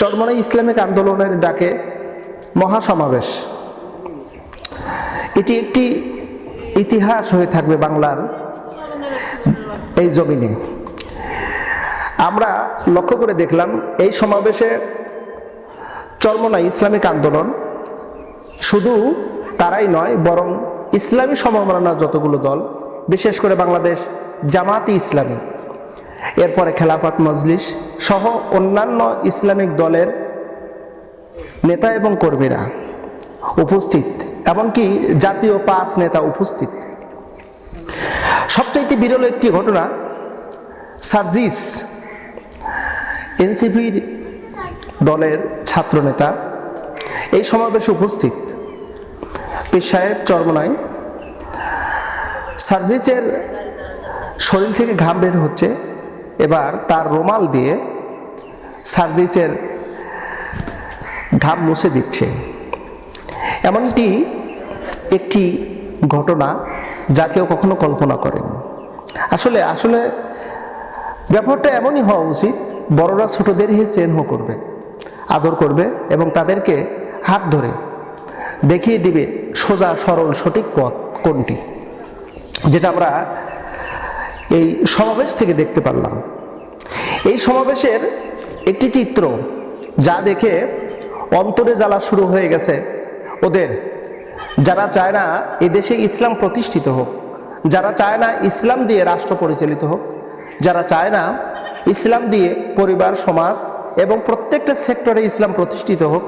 Charmonai Islamic আন্দোলনের ডাকে মহাসমাবেশ। এটি একটি ইতিহাস হয়ে থাকবে বাংলার এই জমিনে। আমরা লক্ষ্য করে দেখলাম, এই সমাবেশে চরমনাই ইসলামিক আন্দোলন শুধু তারাই নয়, বরং ইসলামী সমমনা যতগুলো দল, বিশেষ করে বাংলাদেশ জামাতি ইসলামী এরপরে খেলাফত মজলিস সহ অন্যান্য ইসলামিক দলের নেতা এবং কর্মীরা উপস্থিত, এমনকি জাতীয় পাঁচ নেতা উপস্থিত। সবচাইতে বিরল একটি ঘটনা, সার্জিস, এনসিপির দলের ছাত্রনেতা, এই সমাবেশে উপস্থিত। পীর সাহেব চরমনাই সার্জিসের শরীর থেকে ঘাম বের হচ্ছে। এবার তার রোমাল দিয়ে সার্জিসের ঘাম মুছে দিচ্ছে। এমনটি একটি ঘটনা যা কেউ কখনো কল্পনা করেনি। আসলে আসলে ব্যাপারটা এমনই হওয়া উচিত, বড়রা ছোটদের হি স্নেহ করবে, আদর করবে এবং তাদেরকে হাত ধরে দেখিয়ে দিবে সোজা, সরল, সঠিক পথ কোনটি। যেটা আমরা এই সমাবেশ থেকে দেখতে পারলাম। এই সমাবেশের একটি চিত্র যা দেখে অন্তরে জ্বালা শুরু হয়ে গেছে। ওদের, যারা চায় না এদেশে ইসলাম প্রতিষ্ঠিত হোক, যারা চায় না ইসলাম দিয়ে রাষ্ট্র পরিচালিত হোক, যারা চায় না ইসলাম দিয়ে পরিবার, সমাজ এবং প্রত্যেকটা সেক্টরে ইসলাম প্রতিষ্ঠিত হোক,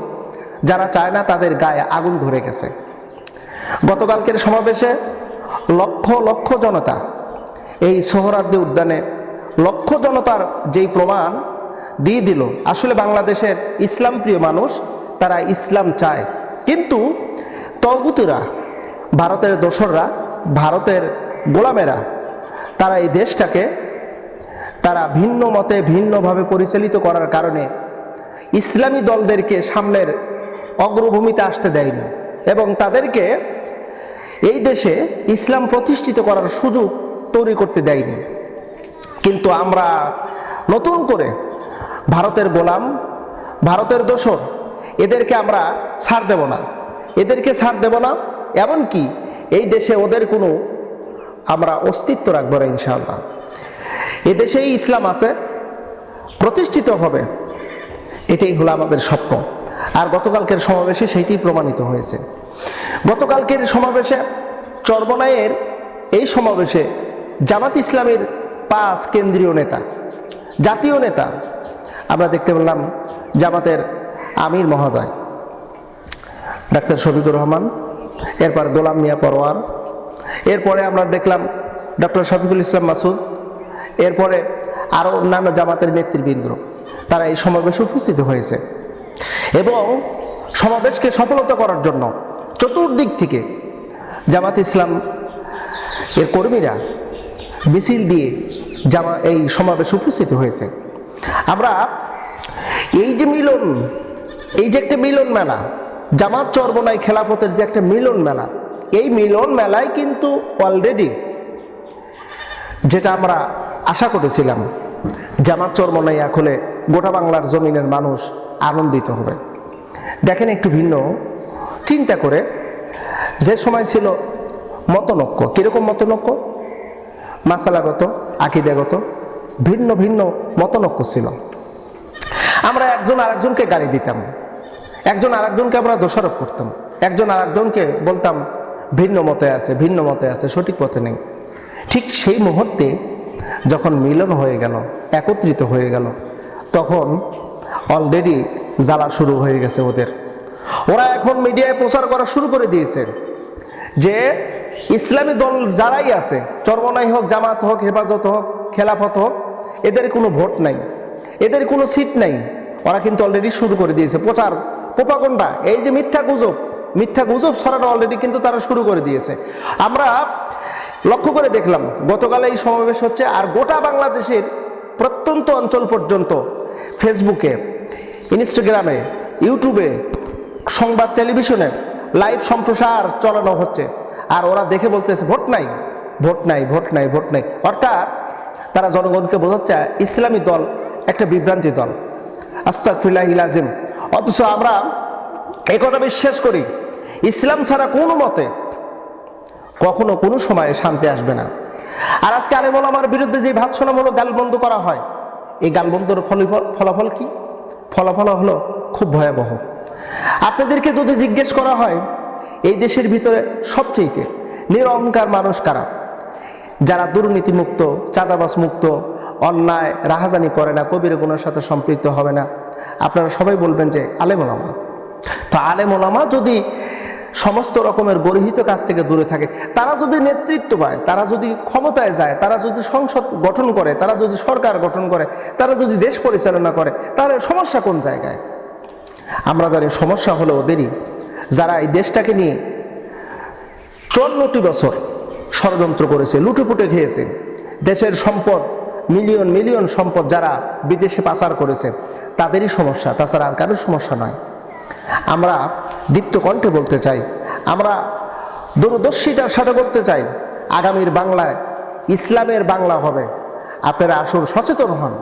যারা চায় না তাদের গায়ে আগুন ধরে গেছে। গতকালকের সমাবেশে লক্ষ লক্ষ জনতা এই সোহরার্দি উদ্যানে লক্ষ জনতার যেই প্রমাণ দিয়ে দিল, আসলে বাংলাদেশের ইসলাম প্রিয় মানুষ তারা ইসলাম চায়। কিন্তু তগুতিরা ভারতের দোসররা, ভারতের গোলামেরা, তারা এই দেশটাকে তারা ভিন্ন মতে, ভিন্নভাবে পরিচালিত করার কারণে ইসলামী দলদেরকে সামনের অগ্রভূমিতে আসতে দেয়নি এবং তাদেরকে এই দেশে ইসলাম প্রতিষ্ঠিত করার সুযোগ তৈরি করতে দেয়নি। কিন্তু আমরা নতুন করে ভারতের গোলাম, ভারতের দোসর, এদেরকে আমরা ছাড় দেব না। এদেরকে ছাড় দেব না, এমনকি এই দেশে ওদের কোনো আমরা অস্তিত্ব রাখব না, ইনশাআল্লাহ। এদেশেই ইসলাম আছে, প্রতিষ্ঠিত হবে, এটাই হলো আমাদের স্বপ্ন। আর গতকালকের সমাবেশে সেইটি প্রমাণিত হয়েছে। গতকালকের সমাবেশে চর্বনায়ের এই সমাবেশে জামাত ইসলামের পাঁচ কেন্দ্রীয় নেতা, জাতীয় নেতা, আমরা দেখতে পেলাম জামাতের আমির মহোদয়, ডাক্তার শফিকুর রহমান, এরপর গোলাম মিয়া পরোয়ার, এরপরে আমরা দেখলাম ডক্টর শফিকুল ইসলাম মাসুদ, এরপরে আরও অন্যান্য জামাতের নেতৃবৃন্দ, তারা এই সমাবেশে উপস্থিত হয়েছে এবং সমাবেশকে সফলতা করার জন্য চতুর্দিক থেকে জামাত ইসলাম এর কর্মীরা মিছিল দিয়ে জামা এই সমাবেশে উপস্থিত হয়েছে। আমরা এই যে মিলন, এই যে একটা মিলন মেলা, জামাত চর্বনাই খেলাফতের যে একটা মিলন মেলা, এই মিলন মেলায় কিন্তু অলরেডি যেটা আমরা আশা করেছিলাম, জামাত চর্মনাই হলে গোটা বাংলার জমিনের মানুষ আনন্দিত হবে। দেখেন একটু ভিন্ন চিন্তা করে, যে সময় ছিল মতনক্য কীরকম মতনক্য মাসালাগত, আকিদাগত ভিন্ন ভিন্ন মতনক্য ছিল। আমরা একজন আরেকজনকে গালি দিতাম। একজন আরেকজনকে আমরা দোষারোপ করতাম। একজন আরেকজনকে বলতাম, ভিন্ন মতে আছে, ভিন্ন মতে আছে, সঠিক পথে নেই। ঠিক সেই মুহূর্তে যখন মিলন হয়ে গেল, একত্রিত হয়ে গেল, তখন অলরেডি জ্বালা শুরু হয়ে গেছে ওদের। ওরা এখন মিডিয়ায় প্রচার করা শুরু করে দিয়েছে যে ইসলামী দল যারাই আছে, চর্মনাই হোক, জামাত হোক, হেফাজত হোক, খেলাফত হোক, এদের কোনো ভোট নাই। এদের কোনো সিট নাই। ওরা কিন্তু অলরেডি শুরু করে দিয়েছে। প্রচার পোপাকন্ডা এই যে মিথ্যা গুজব মিথ্যা গুজব ছড়ানো অলরেডি কিন্তু তারা শুরু করে দিয়েছে। আমরা লক্ষ্য করে দেখলাম, গতকাল এই সমাবেশ হচ্ছে আর গোটা বাংলাদেশের প্রত্যন্ত অঞ্চল পর্যন্ত ফেসবুকে, ইনস্টাগ্রামে, ইউটিউবে, সংবাদ টেলিভিশনে লাইভ সম্প্রসার চালানো হচ্ছে। আর ওরা দেখে বলতেছে, ভোট নাই ভোট নাই ভোট নাই ভোট নাই। অর্থাৎ তারা জনগণকে বোঝাচ্ছে, ইসলামী দল একটা বিভ্রান্তি দল। আস্তাকফিল্লাহিল আজিম অথচ আমরা এই কথা বিশ্বাস করি, ইসলাম ছাড়া কোনো মতে কখনো কোনো সময়ে শান্তি আসবে না। আর আজকে আরে আলেমল আমার বিরুদ্ধে যে ভাৎসনামূলক গালবন্ধ করা হয়, এই গালবন্ধর ফলাফল ফলাফল কি? ফলাফল হলো খুব ভয়াবহ। আপনাদেরকে যদি জিজ্ঞেস করা হয় এই দেশের ভিতরে সবচেয়েতে নিরহংকার মানুষ কারা? যারা দুর্নীতিমুক্ত চাঁদাবাস মুক্ত অন্যায়, রাহাজানি করে না, কবির গুণের সাথে সম্পৃক্ত হবে না। আপনারা সবাই বলবেন যে আলেম ওলামা তো আলেম ওলামা যদি সমস্ত রকমের গর্হিত কাজ থেকে দূরে থাকে, তারা যদি নেতৃত্ব পায়, তারা যদি ক্ষমতায় যায়, তারা যদি সংসদ গঠন করে, তারা যদি সরকার গঠন করে, তারা যদি দেশ পরিচালনা করে, তাহলে সমস্যা কোন জায়গায়? আমরা জানি সমস্যা হলো ওদেরই যারা এই দেশটাকে নিয়ে চুয়ান্নটি বছর ষড়যন্ত্র করেছে, লুটেপুটে খেয়েছে, দেশের সম্পদ, মিলিয়ন মিলিয়ন সম্পদ যারা বিদেশে পাচার করেছে, তাদেরই সমস্যা, তাছাড়া আর কারোর সমস্যা নয়। আমরা দীপ্ত কণ্ঠে বলতে চাই, আমরা দূরদর্শিতার সাথে বলতে চাই, আগামীর বাংলায় ইসলামের বাংলা হবে। আপনারা আসুন সচেতন হন।